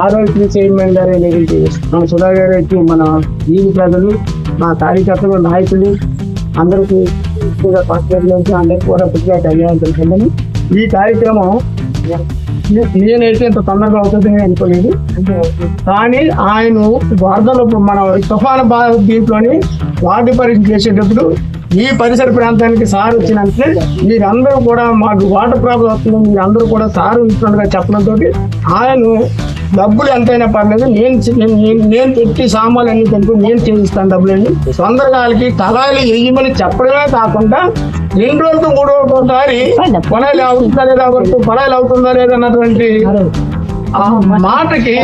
ఆరోగ్య చైర్మన్ గారు మన సుధా గారికి మన వీధి ప్రజలు మా కార్యకర్తలు నాయకులు అందరికీ ఎక్కువగా పార్టీ అందరికీ కూడా పుట్టిన ధన్యవాదాలు తెలుసుకుందని ఈ కార్యక్రమం నే- నేనైతే ఇంత తొందరగా అవుతుందని అనుకోలేదు కానీ ఆయన వరదలు మన తుఫాను బాధ దీంట్లోని వార్డు పరీక్ష చేసేటప్పుడు ఈ పరిసర ప్రాంతానికి సార్ వచ్చినంటే మీరందరూ కూడా మాకు వాటర్ ప్రాబ్లం వస్తుంది మీరందరూ కూడా సార్ ఉంటున్నట్టుగా చెప్పడంతో ఆయన డబ్బులు ఎంతైనా పర్లేదు నేను నేను- పెట్టి సామాన్లు అన్ని కొనుక్కు నేను చేయిస్తాను డబ్బులన్నీ. తొందరగా వాళ్ళకి తలాలు వేయమని చెప్పడమే కాకుండా రెండు రోజులకు మూడు ఒకసారి కొనాలి అవుతుందా లేదా కొనాలి అవుతుందా లేదా అన్నటువంటి ఆ మాటకి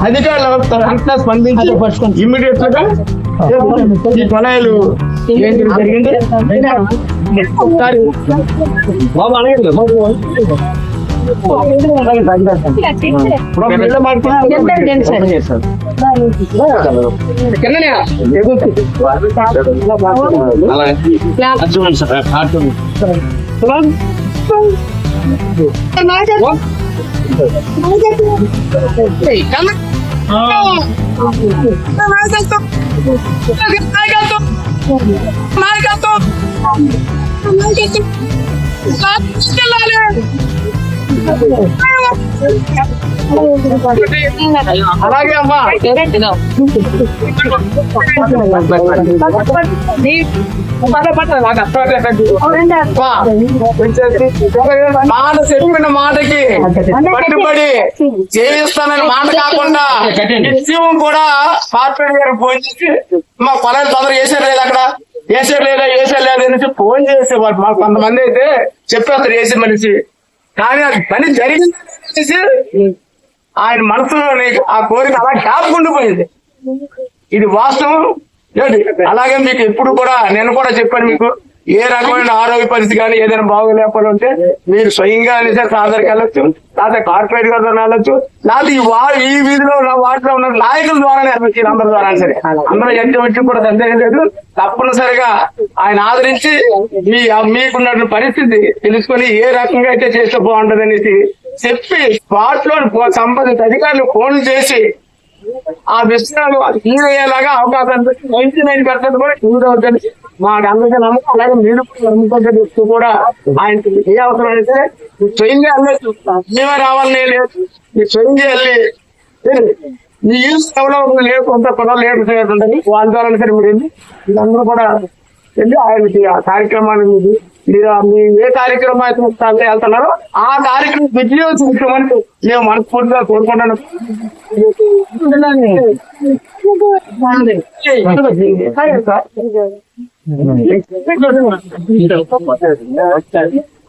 అధికారులు వెంటనే స్పందించి ఇమ్మీడియట్గా ఈ జరిగింది ఒకసారి బాబు అడగండి బాబు. బాబు, వెళ్ళ మాట్లాడుతున్నాను. కిందనే. ఎగురుతుంది. ఏయ్, కన్న- అలాగే అమ్మా మాట చెప్పిన మాటకి పట్టుబడి చేయిస్తానని మాట కాకుండా నిత్యం కూడా కార్పొరేట్ గారు ఫోన్ చేసి మా పొలాలు తొందర వేసారు లేదు అక్కడ వేసారు లేదా వేసారు లేదా అనేసి ఫోన్ చేసేవారు మాకు కొంతమంది అయితే చెప్పేస్తారు వేసి మనిషి కానీ అది పని జరిగింది ఆయన మనసులో ఆ కోరిక అలా కాపుకుండిపోయింది ఇది వాస్తవం. అలాగే మీకు ఎప్పుడు కూడా నేను కూడా చెప్పాను మీకు ఏ రకమైన ఆరోగ్య పరిస్థితి కానీ ఏదైనా బాగోలేకపోతే ఉంటే మీరు స్వయంగా అనేసి సాదరికి వెళ్ళొచ్చు లేకపోతే కార్పొరేట్ గారితో వెళ్ళొచ్చు లేకపోతే ఈ వా ఈ వీధిలో ఉన్న వాటిలో ఉన్న నాయకుల ద్వారా వెళ్ళొచ్చు అందరి ద్వారా సరే. అందరూ ఎంత వచ్చి కూడా సందేహం లేదు. తప్పనిసరిగా ఆయన ఆదరించి మీ మీకున్న పరిస్థితి తెలుసుకొని ఏ రకంగా అయితే చేస్తే బాగుంటుంది అనేసి చెప్పి స్పాట్లో సంబంధిత అధికారులు ఫోన్ చేసి ఆ విషయాలు క్లియర్ అయ్యేలాగా అవకాశం నైన్టీ నైన్ పర్సెంట్ కూడా క్లియర్ అవుతుంది మాకు అందరికీ నమ్మకం అలాగే మీరు కూడా నమ్మకం కూడా ఆయనకి ఏ అవసరం అయితే మీరు స్వయంగా చూస్తాను. మేమే రావాలని లేదు. మీరు స్వయంగా వెళ్ళి మీ యూస్ ఎవరో ఒకరు లేదు కొంత పొలం లేదు ఉంటుంది వాళ్ళ ద్వారా సరే మీరు వెళ్ళి మీరందరూ కూడా వెళ్ళి ఆయనకి ఆ కార్యక్రమాన్ని మీరు మీ ఏ కార్యక్రమం అయితే వెళ్తా- వెళ్తున్నారో ఆ కార్యక్రమం విజయం చూసుకోమని మేము మనస్ఫూర్తిగా కోరుకుంటాను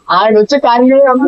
ఆయన వచ్చే కార్యక్రమం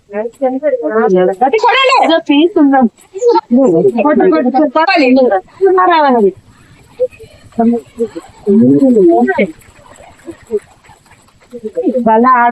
వాళ్ళ